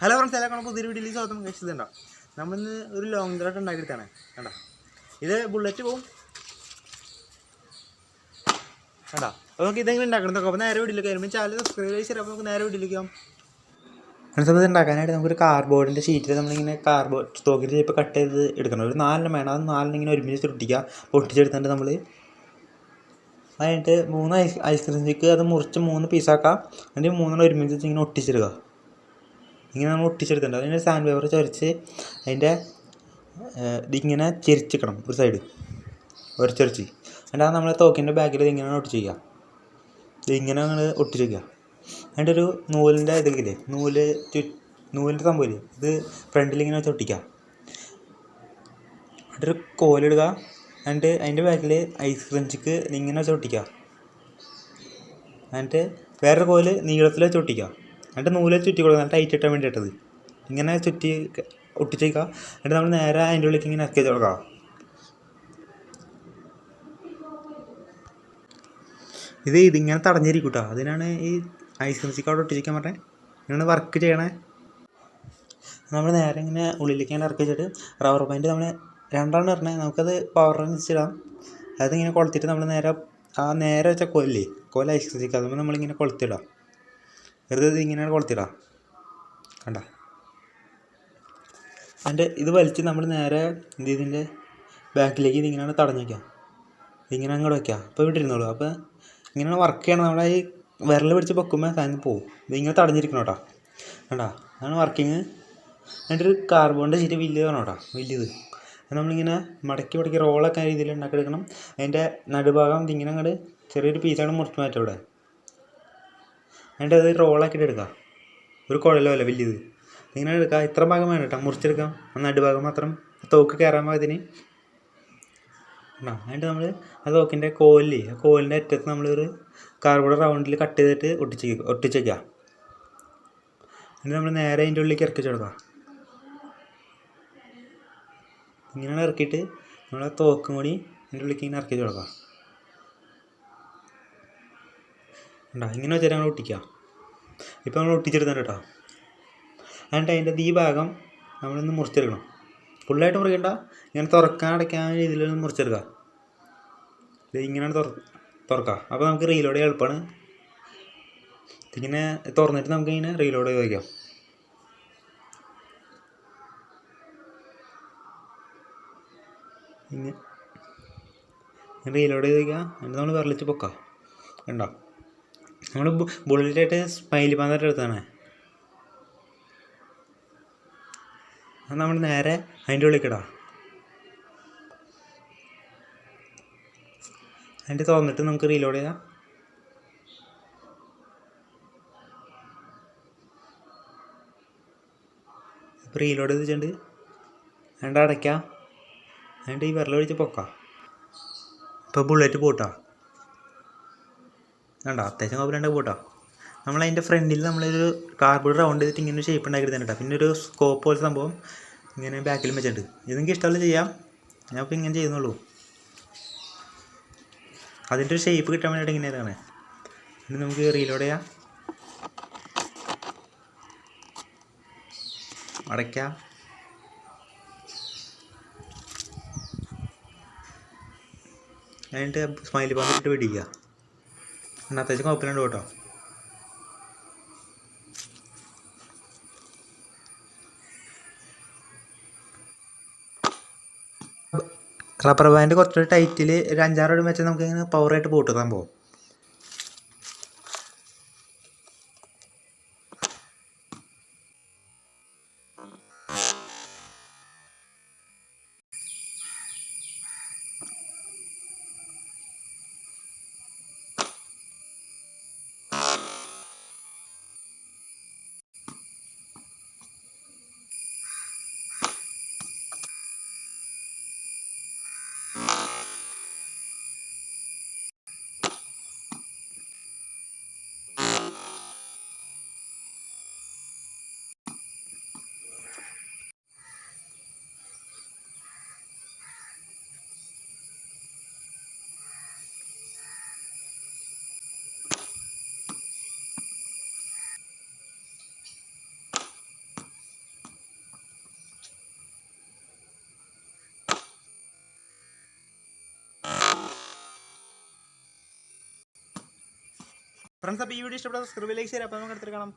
Hello friends എല്ലാവർക്കും പുതിയൊരു വീഡിയോയിൽ സ്വാഗതം. കഴിച്ചതുണ്ടോ നമ്മളിന്ന് ഒരു ലോങ് ത്രോട്ട് ഉണ്ടാക്കിയിട്ടാണ് കണ്ടോ? ഇത് ബുള്ളറ്റ് പോവും. കണ്ടോ? അപ്പോൾ നമുക്ക് ഇതെങ്ങനെ ഉണ്ടാക്കണം അപ്പോൾ നേരെ വീട്ടിലേക്ക് വരുമ്പോൾ ചാനൽ സബ്സ്ക്രൈബ് ചെയ്ത് അപ്പോൾ നമുക്ക് നേരെ വീട്ടിലേക്ക് പോകാം ഫ്രണ്ട്സ് അപ്പോൾ ഇത് ഉണ്ടാക്കാനായിട്ട് നമുക്കൊരു കാർഡ്ബോർഡിന്റെ ഷീറ്റിൽ നമ്മളിങ്ങനെ കാർഡ്ബോർഡ് സ്റ്റോക്കിൽ ഇപ്പോൾ കട്ട് ചെയ്ത് എടുക്കണം. ഒരു നാലെണ്ണം വേണം. അത് നാലെണ്ണം ഇങ്ങനെ ഒരുമിച്ച് ഒട്ടിക്കുക പൊട്ടിച്ചെടുത്തിട്ട് നമ്മൾ അതിനായിട്ട് മൂന്ന് ഐസ് ഐസ്ക്രീം സ്റ്റിക്ക് അത് മുറിച്ച് മൂന്ന് പീസാക്കാം എന്നിട്ട് മൂന്നെണ്ണം ഒരുമിച്ച് ഇങ്ങനെ ഒട്ടിച്ചെടുക്കുക ഇങ്ങനെ നമ്മൾ ഒട്ടിച്ചെടുത്തിട്ടുണ്ട്. അതിന് സാൻഡ് പേപ്പർ ചൊരച്ച് അതിന്റെ ഇതിങ്ങനെ ചെരിച്ചിക്കണം ഒരു സൈഡ് ഉരച്ചൊരച്ച് എന്നിട്ട് അത് നമ്മളെ തോക്കിന്റെ ബാക്കിൽ ഇതിങ്ങനെ ഒട്ടിച്ച് വയ്ക്കുക ഇതിങ്ങനെ നമ്മൾ ഒട്ടിച്ച് വയ്ക്കുക അതിന്റെ ഒരു നൂലിന്റെ ഇതിലേ നൂൽ ചു നൂലിന്റെ സംഭവമില്ലേ ഇത് ഫ്രണ്ടിൽ ഇങ്ങനെ വെച്ച് ഒട്ടിക്കുക എന്നിട്ടൊരു കോലിടുക എന്നിട്ട് അതിന്റെ ബാക്കിൽ ഐസ്ക്രീം ചിക്ക് ഇങ്ങനെ വെച്ച് ഒട്ടിക്കുക എന്നിട്ട് വേറൊരു കോൽ നീളത്തിൽ വെച്ച് ഒട്ടിക്കുക എന്നിട്ട് നൂൽ ചുറ്റി കൊടുക്കുക ടൈറ്റ് ഇട്ടാൻ വേണ്ടിയിട്ടത്. ഇങ്ങനെ ചുറ്റി ഒട്ടിച്ചേക്കുക. എന്നിട്ട് നമ്മൾ നേരെ അതിന്റെ ഉള്ളിലേക്ക് ഇങ്ങനെ ഇറക്കി കൊടുക്കുക. ഇത് ഇതിങ്ങനെ തടഞ്ഞിരിക്കും കേട്ടോ അതിനാണ് ഈ ഐസ്ക്രീം സ്റ്റിക്ക് അവിടെ ഒട്ടിച്ചിരിക്കാൻ പറഞ്ഞത് ഇങ്ങനെ വർക്ക് ചെയ്യണേ. നമ്മൾ നേരെ ഇങ്ങനെ ഉള്ളിലേക്ക് ഇങ്ങനെ ഇറക്കി വെച്ചിട്ട് റബ്ബർ ബാൻഡ് നമ്മൾ രണ്ടെണ്ണം ഇടണേ. നമുക്കത് പവർ അനുസരിച്ചിടാം അതിങ്ങനെ കൊളുത്തിട്ട് നമ്മൾ നേരെ ആ നേരെ വെച്ച കൊല്ലേ കോല ഐസ്ക്രീം സ്റ്റിക്ക്. അതുമ്പോൾ നമ്മളിങ്ങനെ കൊളുത്തിടാം. വെറുതെ ഇത് ഇങ്ങനെ കൊളുത്തിടാം കണ്ട? അതിന്റെ ഇത് വലിച്ച് നമ്മൾ നേരെ എന്ത് ഇതിന്റെ ബാക്കിലേക്ക് ഇതിങ്ങനെയാണ് തടഞ്ഞു വയ്ക്കുക ഇതിങ്ങനെ അങ്ങോട്ട് വയ്ക്കുക അപ്പോൾ ഇവിടെ ഇരുന്നോളൂ. അപ്പോൾ ഇങ്ങനെയാണ് വർക്ക് ചെയ്യണം. നമ്മളെ ഈ വിരൽ പിടിച്ച് പൊക്കുമ്പോൾ സാധനം പോകും ഇതിങ്ങനെ തടഞ്ഞിരിക്കണം കേട്ടോ. കണ്ടാ? അതാണ് വർക്കിങ് അതിന്റെ ഒരു കാർബോണിന്റെ ശരി വലിയത് വേണം കേട്ടോ. വലിയത്. നമ്മളിങ്ങനെ മടക്കി മടക്കി റോളൊക്കെ രീതിയിൽ ഉണ്ടാക്കിയെടുക്കണം. അതിന്റെ നടുഭാഗം ഇതിങ്ങനെ അങ്ങോട്ട് ചെറിയൊരു പീസാണ് മുറിച്ച് മാറ്റും ഇവിടെ. എന്നിട്ട് അത് റോളാക്കിയിട്ട് എടുക്കാം. ഒരു കുഴലോ അല്ല വലിയത്. ഇങ്ങനെ എടുക്കാം. ഇത്ര ഭാഗം വേണം കേട്ടോ. മുറിച്ചെടുക്കാം. ആ നടുഭാഗം മാത്രം. തോക്ക് കയറാൻ പാകത്തിന് എന്നിട്ട് നമ്മൾ ആ തോക്കിന്റെ കോലിൽ ആ കോലിന്റെ അറ്റത്ത് നമ്മളൊരു കാർബോർഡ് റൗണ്ടിൽ കട്ട് ചെയ്തിട്ട് ഒട്ടിച്ച് ഒട്ടിച്ച് വയ്ക്കുക എന്നിട്ട് നമ്മൾ നേരെ അതിന്റെ ഉള്ളിലേക്ക് ഇറക്കി കൊടുക്കുക ഇങ്ങനെ ഇറക്കിയിട്ട് നമ്മൾ ആ തോക്കും കൂടി അതിന്റെ ഉള്ളിലേക്ക് ഇങ്ങനെ ഇറക്കി കൊടുക്കുക ഉണ്ടോ ഇങ്ങനെ വെച്ചാൽ ഞങ്ങൾ ഒട്ടിക്കുക ഇപ്പോൾ നമ്മൾ ഒട്ടിച്ചെടുത്തിട്ടുണ്ട് കേട്ടോ. എന്നിട്ട് അതിന്റെ ഈ ഭാഗം നമ്മളൊന്ന് മുറിച്ചെടുക്കണം. ഫുള്ളായിട്ട് മുറിക്കണ്ട. ഇങ്ങനെ തുറക്കാൻ അടയ്ക്കാൻ രീതിയിലൊന്ന് മുറിച്ചെടുക്കുക ഇത് ഇങ്ങനെ തുറ തുറക്കുക അപ്പോൾ നമുക്ക് റീലോഡ് ചെയ്യാൻ എളുപ്പമാണ് ഇതിങ്ങനെ തുറന്നിട്ട് നമുക്ക് ഇങ്ങനെ റീലോഡ് വയ്ക്കാം. ഇങ്ങനെ റീലോഡ് ചെയ്ത് എന്നിട്ട് നമ്മൾ വിരലിച്ച് പൊക്കാം. കണ്ടോ? നമ്മൾ ബുള്ളറ്റായിട്ട് സ്മൈലി പാന്തറിന്റെ അടുത്താണ് അത് നമ്മൾ നേരെ അതിന്റെ ഉള്ളിക്കടാ അതിന്റെ തുറന്നിട്ട് നമുക്ക് റീലോഡ് ചെയ്യാം. അപ്പോൾ റീലോഡ് ചെയ്ത് വെച്ചിട്ടുണ്ട് അതിന്റെ അടയ്ക്കാം. അതിന്റെ ഈ വെള്ളം ഒഴിച്ച് പൊക്കാം. ഇപ്പോൾ ബുള്ളറ്റ് പോട്ടാ. വേണ്ട അത്യാവശ്യം കുഴപ്പമില്ലാണ്ട് പോട്ടോ. നമ്മൾ അതിന്റെ ഫ്രണ്ടിൽ നമ്മളൊരു കാർബോർഡ് റൗണ്ട് ചെയ്തിട്ട് ഇങ്ങനെ ഷേപ്പ് ഉണ്ടാക്കി കേട്ടോ. പിന്നെ ഒരു സ്കോപ്പ് പോലത്തെ സംഭവം ഇങ്ങനെ ബാക്കിൽ വെച്ചിട്ടുണ്ട്. ഇത് നിങ്ങൾക്ക് ഇഷ്ടമുള്ള ചെയ്യാം. ഞാൻ ഇപ്പോൾ ഇങ്ങനെ ചെയ്യുന്നുള്ളൂ. അതിന്റെ ഒരു ഷേപ്പ് കിട്ടാൻ വേണ്ടിയിട്ട് ഇങ്ങനെയാണ് ഇനി നമുക്ക് റീലോഡ് ചെയ്യാം. അടയ്ക്കാം. എന്നിട്ട് സ്മൈലി ഇട്ട് പിടിക്കുക എന്നാൽ അത്യാവശ്യം കുഴപ്പമില്ലാണ്ട് കേട്ടോ. റബ്ബർ ബാൻഡ് കുറച്ച് ടൈറ്റിൽ ഒരു അഞ്ചാറ് അടി വെച്ചാൽ നമുക്ക് ഇങ്ങനെ പവറായിട്ട് പോട്ട് സംഭവം ഫ്രണ്ട്സ് അപ്പോൾ ഈ വീഡിയോ ഇഷ്ടപ്പെട്ട സബ്സ്ക്രൈബ് ലൈക്ക് ചെയ്യാം അപ്പോൾ നമുക്ക് അടുത്തിട്ട് കാണാം.